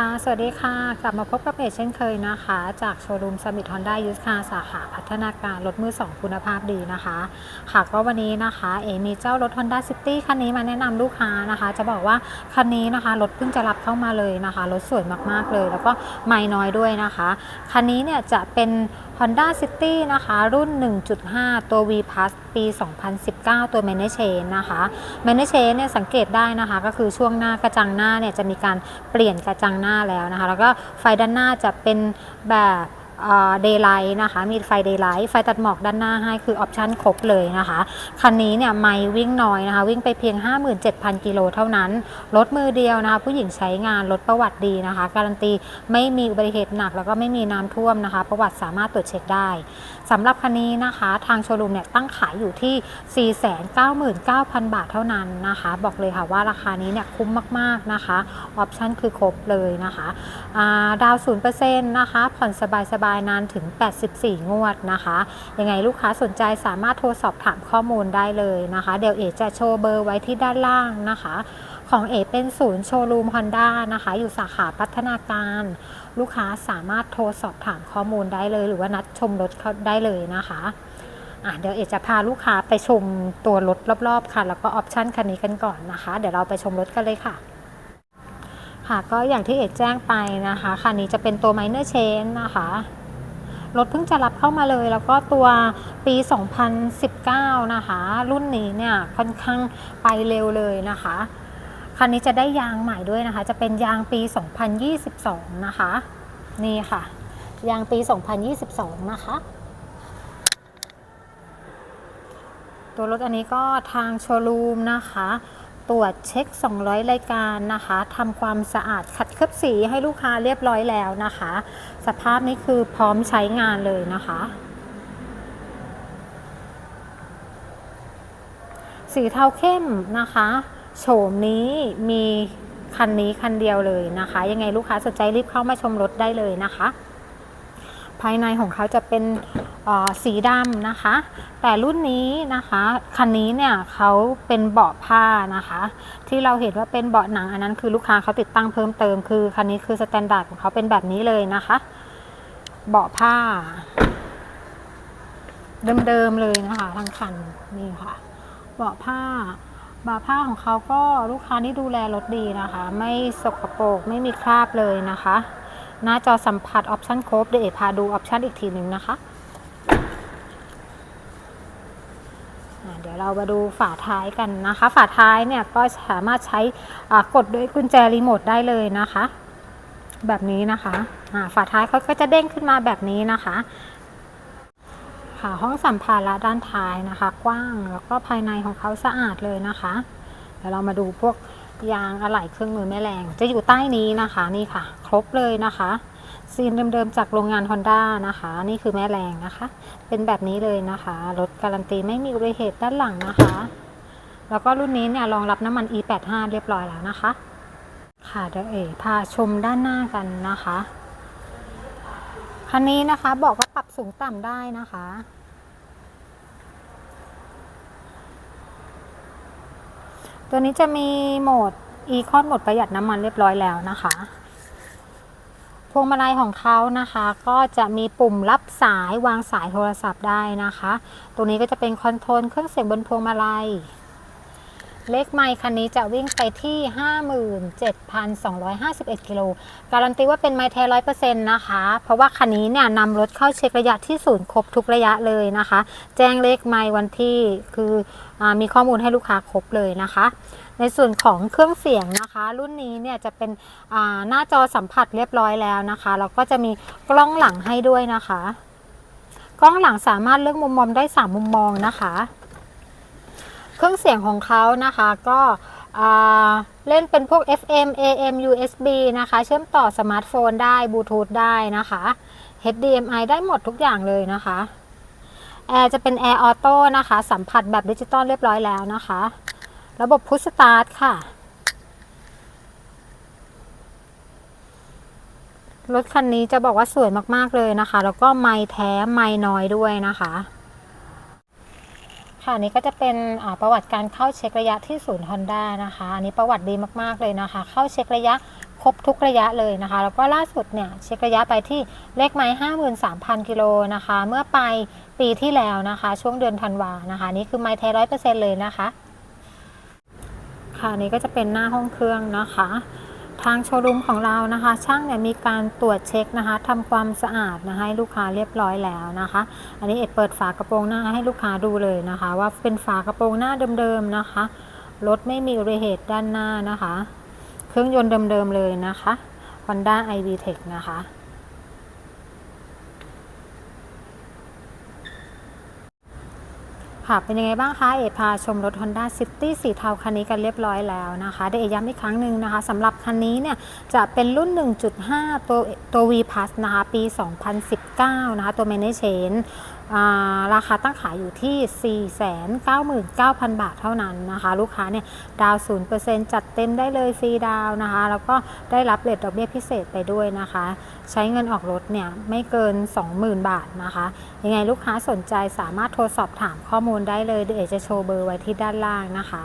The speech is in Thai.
ค่ะ สวัสดีค่ะ กลับมาพบกับเอเช่นเคยนะคะ จากโชว์รูมสมิธฮอนด้ายูสคาสาขาพัฒนาการรถมือ 2 คุณภาพดีนะคะ ค่ะก็วันนี้นะคะ เอมีเจ้ารถ Honda City คันนี้มาแนะนำลูกค้านะคะ จะบอกว่าคันนี้นะคะ รถเพิ่งจะรับเข้ามาเลยนะคะ รถสวยมากๆเลย แล้วก็ไม่น้อยด้วยนะคะ คันนี้เนี่ยจะเป็น Honda City นะคะ รุ่น 1.5 ตัว V Plus ปี 2019 ตัว m a n a g e นะคะ m a n a g e เนี่ยสังเกตได้นะคะ ก็คือช่วงหน้ากระจังหน้าเนี่ยจะมีการเปลี่ยนกระจังหน้าแล้วนะคะ แล้วก็ไฟด้านหน้าจะเป็นแบบ เดย์ไลท์นะคะ มีไฟเดย์ไลท์ไฟตัดหมอกด้านหน้าให้คือออปชั่นครบเลยนะคะ คันนี้เนี่ยไม่วิ่งน้อยนะคะ วิ่งไปเพียง 57,000 กิโลเท่านั้น รถมือเดียวนะคะ ผู้หญิงใช้งานรถประวัติดีนะคะ การันตีไม่มีอุบัติเหตุหนัก แล้วก็ไม่มีน้ำท่วมนะคะ ประวัติสามารถตรวจเช็คได้สำหรับคันนี้นะคะ ทางโชว์รูมเนี่ยตั้งขายอยู่ที่ 499,000 บาทเท่านั้นนะคะ บอกเลยค่ะว่าราคานี้เนี่ยคุ้มมากๆนะคะออปชั่นคือครบเลยนะคะอ่าดาว 0%นะคะผ่อนสบายๆนานถึง 84 งวดนะคะ ยังไงลูกค้าสนใจสามารถโทรสอบถามข้อมูลได้เลยนะคะ เดี๋ยวเอจะโชว์เบอร์ไว้ที่ด้านล่างนะคะ ของเอเป็นศูนย์โชว์รูม Honda นะคะ อยู่สาขาพัฒนาการ ลูกค้าสามารถโทรสอบถามข้อมูลได้เลย หรือว่านัดชมรถเขาได้เลยนะคะ่ะเดี๋ยวเอจะพาลูกค้าไปชมตัวรถรอบ ๆ ค่ะ แล้วก็ออปชันคันนี้กันก่อนนะคะ เดี๋ยวเราไปชมรถกันเลยค่ะ ค่ะก็อย่างที่เอแจ้งไปนะคะ คันนี้จะเป็นตัว minor change นะคะ รถเพิ่งจะรับเข้ามาเลย แล้วก็ตัวปี 2019 นะคะ รุ่นนี้เนี่ยค่อนข้างไปเร็วเลยนะคะ คันนี้จะได้ยางใหม่ด้วยนะคะ จะเป็นยางปี 2022 นะคะ นี่ค่ะ ยางปี 2022 นะคะตัวรถอันนี้ก็ทางโชว์รูมนะคะ ตรวจเช็ค 200 รายการนะคะทำความสะอาดขัดเคลือบสีให้ลูกค้าเรียบร้อยแล้วนะคะ สภาพนี้คือพร้อมใช้งานเลยนะคะ สีเทาเข้มนะคะโฉมนี้มีคันนี้คันเดียวเลยนะคะ ยังไงลูกค้าสนใจรีบเข้ามาชมรถได้เลยนะคะ ภายในของเขาจะเป็นสีดำนะคะ แต่รุ่นนี้นะคะคันนี้เนี่ยเขาเป็นเบาะผ้านะคะ ที่เราเห็นว่าเป็นเบาะหนังอันนั้นคือลูกค้าเขาติดตั้งเพิ่มเติมคือคันนี้คือสแตนดาร์ดของเขาเป็นแบบนี้เลยนะคะ เบาะผ้า เดิมๆเลยนะคะทั้งคันนี่ค่ะ เบาะผ้าเบาะผ้าของเขาก็ลูกค้านี่ดูแลรถดีนะคะ ไม่สกปรกไม่มีคราบเลยนะคะ หน้าจอสัมผัสออปชันครบเดี๋ยวเอพาดูออปชันอีกทีหนึ่งนะคะเดี๋ยวเรามาดูฝาท้ายกันนะคะ ฝาท้ายเนี่ยก็สามารถใช้กดด้วยกุญแจรีโมทได้เลยนะคะ แบบนี้นะคะฝาท้ายเขาก็จะเด้งขึ้นมาแบบนี้นะคะค่ะห้องสัมภาระด้านท้ายนะคะ กว้างแล้วก็ภายในของเขาสะอาดเลยนะคะเดี๋ยวเรามาดูพวก ยางอะไหล่เครื่องมือแม่แรง จะอยู่ใต้นี้นะคะนี่ค่ะ ครบเลยนะคะซีนเดิมๆจากโรงงาน Honda นะคะ นี่คือแม่แรงนะคะ เป็นแบบนี้เลยนะคะรถการันตีไม่มีอุบัติเหตุด้านหลังนะคะ แล้วก็รุ่นนี้เนี่ยรองรับน้ำมัน E85 เรียบร้อยแล้วนะคะ ค่ะเดี๋ยวเอ๋พาชมด้านหน้ากันนะคะคันนี้นะคะบอกว่าปรับสูงต่ำได้นะคะ ตัวนี้จะมีโหมดอีคอนโหมดประหยัดน้ำมันเรียบร้อยแล้วนะคะ พวงมาลัยของเขานะคะ ก็จะมีปุ่มรับสายวางสายโทรศัพท์ได้นะคะ ตรงนี้ก็จะเป็นคอนโทรลเครื่องเสียงบนพวงมาลัย เลขไมค์คันนี้จะวิ่งไปที่ 57,251 กิโล การันตีว่าเป็นไมค์แท้ร้อยเปอร์เซ็นต์นะคะ เพราะว่าคันนี้เนี่ยนำรถเข้าเช็คระยะที่ศูนย์ครบทุกระยะเลยนะคะ แจ้งเลขไมค์วันที่คืออมีข้อมูลให้ลูกค้าครบเลยนะคะ ในส่วนของเครื่องเสียงนะคะ รุ่นนี้เนี่ยจะเป็นหน้าจอสัมผัสเรียบร้อยแล้วนะคะแล้วก็จะมีกล้องหลังให้ด้วยนะคะ กล้องหลังสามารถเลือกมุมมองได้ 3 มุมมองนะคะ เครื่องเสียงของเขานะคะก็เล่นเป็นพวก FM AM USB นะคะ เชื่อมต่อสมาร์ทโฟนได้บลูทูธได้นะคะ HDMI ได้หมดทุกอย่างเลยนะคะแอร์จะเป็นแอร์ออโต้นะคะ สัมผัสแบบดิจิตอลเรียบร้อยแล้วนะคะ ระบบพุชสตาร์ทค่ะ รถคันนี้จะบอกว่าสวยมาก ๆ เลยนะคะ แล้วก็ไม่แท้ไม่น้อยด้วยนะคะ ค่ะนนี้ก็จะเป็นประวัติการเข้าเช็คระยะที่ศูนย์ Honda นะคะอันนี้ประวัติดีมากๆเลยนะคะ เข้าเช็คระยะครบทุกระยะเลยนะคะ แล้วก็ล่าสุดเนี่ยเช็คระยะไปที่เลขไม้53,000กิโลนะคะ เมื่อปลายปีที่แล้วนะคะ ช่วงเดือนธันวานะคะ นี่คือไม้แท้ร้อยเปอร์เซ็นต์เลยนะคะ ค่ะนี่ก็จะเป็นหน้าห้องเครื่องนะคะ ทางโชว์รูมของเรานะคะ ช่างเนี่ยมีการตรวจเช็คนะคะทำความสะอาดนะให้ลูกค้าเรียบร้อยแล้วนะคะ อันนี้เอ็ดเปิดฝากระโปรงหน้าให้ลูกค้าดูเลยนะคะ ว่าเป็นฝากระโปรงหน้าเดิมๆนะคะรถไม่มีอุบัติเหตุด้านหน้านะคะ เครื่องยนต์เดิมๆเลยนะคะ Honda iV Tech นะคะ ค่ะ เป็นยังไงบ้างคะเอพาชมรถ Honda City สีเทาคันนี้กันเรียบร้อยแล้วนะคะเดี๋ยวเอย้ำอีกครั้งหนึ่งนะคะสำหรับคันนี้เนี่ยจะเป็นรุ่น 1.5 ตัวตัว V Plus นะคะ ปี 2019 นะคะ ตัว Manage Chain ราคาตั้งขายอยู่ที่ 499,000 บาทเท่านั้นนะคะ ลูกค้าเนี่ยดาวน์0%จัดเต็มได้เลยฟรีดาวนะคะ แล้วก็ได้รับเลทดอกเบี้ยพิเศษไปด้วยนะคะ ใช้เงินออกรถเนี่ยไม่เกิน 20,000 บาทนะคะ ยังไงลูกค้าสนใจสามารถโทรสอบถามข้อมูลได้เลยเดี๋ยวจะโชว์เบอร์ไว้ที่ด้านล่างนะคะ